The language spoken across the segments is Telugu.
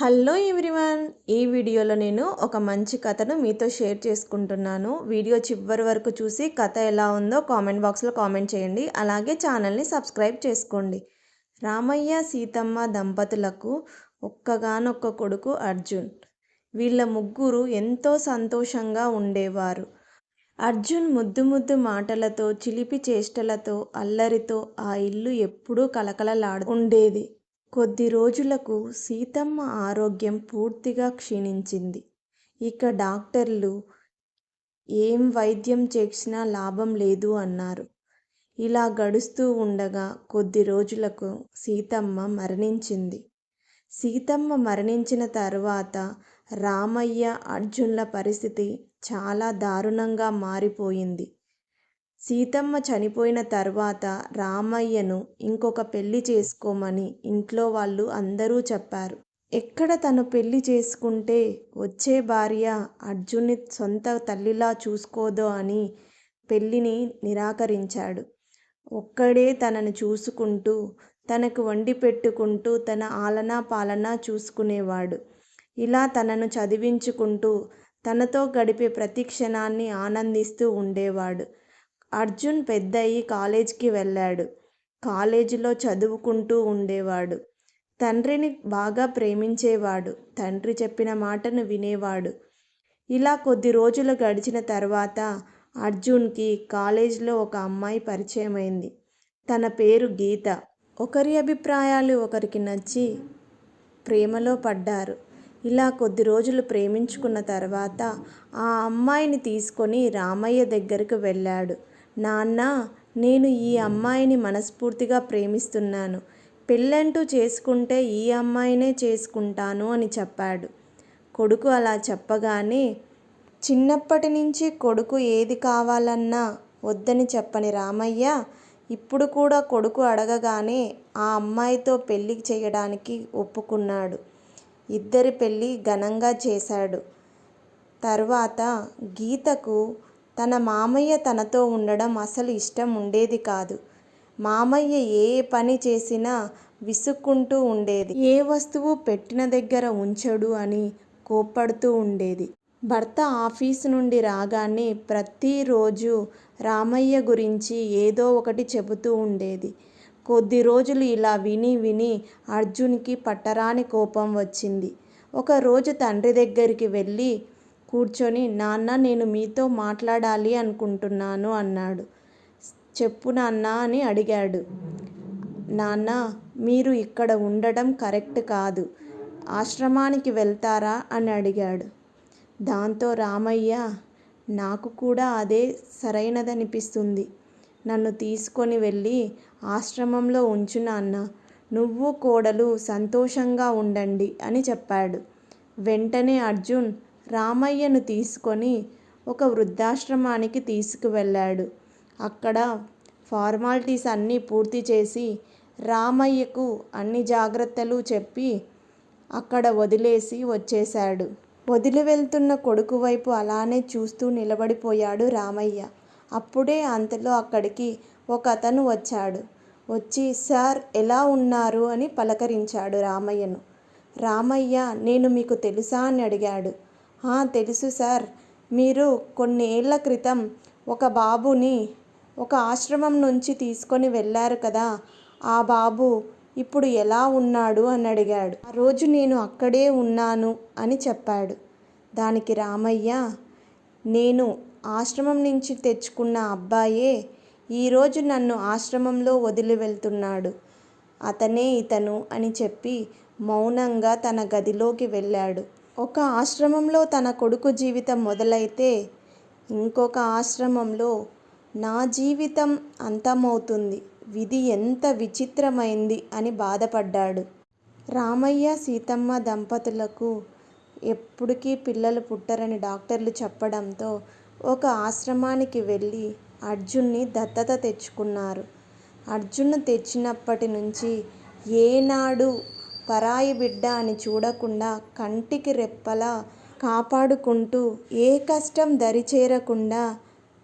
Hello everyone. ఈ వీడియోలో నేను ఒక మంచి కథను మీతో షేర్ చేసుకుంటున్నాను. వీడియో చివరి వరకు చూసి కథ ఎలా ఉందో కామెంట్ బాక్స్లో కామెంట్ చేయండి. అలాగే ఛానల్ని సబ్స్క్రైబ్ చేసుకోండి. రామయ్య సీతమ్మ దంపతులకు ఒక్కగానొక్క కొడుకు అర్జున్. వీళ్ళ ముగ్గురు ఎంతో సంతోషంగా ఉండేవారు. అర్జున్ ముద్దు ముద్దు మాటలతో చిలిపి చేష్టలతో అల్లరితో ఆ ఇల్లు ఎప్పుడూ కలకలలాడు ఉండేది. కొద్ది రోజులకు సీతమ్మ ఆరోగ్యం పూర్తిగా క్షీణించింది. ఇక డాక్టర్లు ఏం వైద్యం చేసినా లాభం లేదు అన్నారు. ఇలా గడుస్తూ ఉండగా కొద్ది రోజులకు సీతమ్మ మరణించింది. సీతమ్మ మరణించిన తర్వాత రామయ్య అర్జున్ల పరిస్థితి చాలా దారుణంగా మారిపోయింది. సీతమ్మ చనిపోయిన తర్వాత రామయ్యను ఇంకొక పెళ్ళి చేసుకోమని ఇంట్లో వాళ్ళు అందరూ చెప్పారు. ఎక్కడ తను పెళ్ళి చేసుకుంటే వచ్చే భార్య అర్జున్ని సొంత తల్లిలా చూసుకోదో అని పెళ్ళిని నిరాకరించాడు. ఒక్కడే తనను చూసుకుంటూ తనకు వండి పెట్టుకుంటూ తన ఆలనా పాలనా చూసుకునేవాడు. ఇలా తనను చదివించుకుంటూ తనతో గడిపే ప్రతి క్షణాన్ని ఆనందిస్తూ ఉండేవాడు. అర్జున్ పెద్దయి కాలేజ్కి వెళ్ళాడు. కాలేజీలో చదువుకుంటూ ఉండేవాడు. తండ్రిని బాగా ప్రేమించేవాడు. తండ్రి చెప్పిన మాటను వినేవాడు. ఇలా కొద్ది రోజులు గడిచిన తర్వాత అర్జున్కి కాలేజీలో ఒక అమ్మాయి పరిచయమైంది. తన పేరు గీత. ఒకరి అభిప్రాయాలు ఒకరికి నచ్చి ప్రేమలో పడ్డారు. ఇలా కొద్ది రోజులు ప్రేమించుకున్న తర్వాత ఆ అమ్మాయిని తీసుకొని రామయ్య దగ్గరకు వెళ్ళాడు. నాన్న నేను ఈ అమ్మాయిని మనస్ఫూర్తిగా ప్రేమిస్తున్నాను. పెళ్ళంటూ చేసుకుంటే ఈ అమ్మాయినే చేసుకుంటాను అని చెప్పాడు. కొడుకు అలా చెప్పగానే చిన్నప్పటి నుంచి కొడుకు ఏది కావాలన్నా వద్దని చెప్పని రామయ్య ఇప్పుడు కూడా కొడుకు అడగగానే ఆ అమ్మాయితో పెళ్ళి చేయడానికి ఒప్పుకున్నాడు. ఇద్దరి పెళ్ళి ఘనంగా చేశాడు. తర్వాత గీతకు తన మామయ్య తనతో ఉండడం అసలు ఇష్టం ఉండేది కాదు. మామయ్య ఏ పని చేసినా విసుక్కుంటూ ఉండేది. ఏ వస్తువు పెట్టిన దగ్గర ఉంచడు అని కోప్పడుతూ ఉండేది. భర్త ఆఫీస్ నుండి రాగానే ప్రతిరోజు రామయ్య గురించి ఏదో ఒకటి చెబుతూ ఉండేది. కొద్ది రోజులు ఇలా విని విని అర్జున్కి పట్టరాని కోపం వచ్చింది. ఒకరోజు తండ్రి దగ్గరికి వెళ్ళి కూర్చొని నాన్న నేను మీతో మాట్లాడాలి అనుకుంటున్నాను అన్నాడు. చెప్పు నాన్న అని అడిగాడు. నాన్న మీరు ఇక్కడ ఉండటం కరెక్ట్ కాదు. ఆశ్రమానికి వెళ్తారా అని అడిగాడు. దాంతో రామయ్య నాకు కూడా అదే సరైనదనిపిస్తుంది. నన్ను తీసుకొని వెళ్ళి ఆశ్రమంలో ఉంచు నాన్న. నువ్వు కోడలు సంతోషంగా ఉండండి అని చెప్పాడు. వెంటనే అర్జున్ రామయ్యను తీసుకొని ఒక వృద్ధాశ్రమానికి తీసుకువెళ్ళాడు. అక్కడ ఫార్మాలిటీస్ అన్నీ పూర్తి చేసి రామయ్యకు అన్ని జాగ్రత్తలు చెప్పి అక్కడ వదిలేసి వచ్చేశాడు. వదిలి వెళ్తున్న కొడుకు వైపు అలానే చూస్తూ నిలబడిపోయాడు రామయ్య. అప్పుడే అంతలో అక్కడికి ఒక అతను వచ్చాడు. వచ్చి సార్ ఎలా ఉన్నారు? అని పలకరించాడు రామయ్యను. రామయ్య నేను మీకు తెలుసా? అని అడిగాడు. తెలుసు సార్. మీరు కొన్ని ఏళ్ళ క్రితం ఒక బాబుని ఒక ఆశ్రమం నుంచి తీసుకొని వెళ్ళారు కదా. ఆ బాబు ఇప్పుడు ఎలా ఉన్నాడు అని అడిగాడు. ఆ రోజు నేను అక్కడే ఉన్నాను అని చెప్పాడు. దానికి రామయ్య నేను ఆశ్రమం నుంచి తెచ్చుకున్న అబ్బాయే ఈరోజు నన్ను ఆశ్రమంలో వదిలి వెళ్తున్నాడు. అతనే ఇతను అని చెప్పి మౌనంగా తన గదిలోకి వెళ్ళాడు. ఒక ఆశ్రమంలో తన కొడుకు జీవితం మొదలైతే ఇంకొక ఆశ్రమంలో నా జీవితం అంతమవుతుంది. విధి ఎంత విచిత్రమైంది అని బాధపడ్డాడు. రామయ్య సీతమ్మ దంపతులకు ఎప్పటికీ పిల్లలు పుట్టరని డాక్టర్లు చెప్పడంతో ఒక ఆశ్రమానికి వెళ్ళి అర్జున్ని దత్తత తెచ్చుకున్నారు. అర్జున్ను తెచ్చినప్పటి నుంచి ఏనాడు పరాయి బిడ్డ అని చూడకుండా కంటికి రెప్పలా కాపాడుకుంటూ ఏ కష్టం దరిచేరకుండా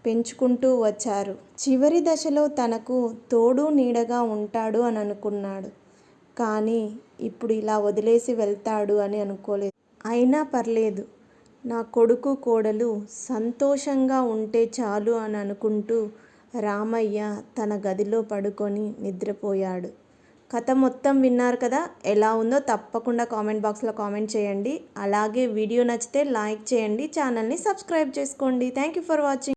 పెంచుకుంటూ వచ్చారు. చివరి దశలో తనకు తోడు నీడగా ఉంటాడు అని అనుకున్నాడు. కానీ ఇప్పుడు ఇలా వదిలేసి వెళ్తాడు అని అనుకోలేదు. అయినా పర్లేదు. నా కొడుకు కోడలు సంతోషంగా ఉంటే చాలు అని అనుకుంటూ రామయ్య తన గదిలో పడుకొని నిద్రపోయాడు. కథ మొత్తం విన్నారు కదా ఎలా ఉందో తప్పకుండా కామెంట్ బాక్స్లో కామెంట్ చేయండి. అలాగే వీడియో నచ్చితే లైక్ చేయండి ఛానల్ని సబ్స్క్రైబ్ చేసుకోండి. Thank you for watching.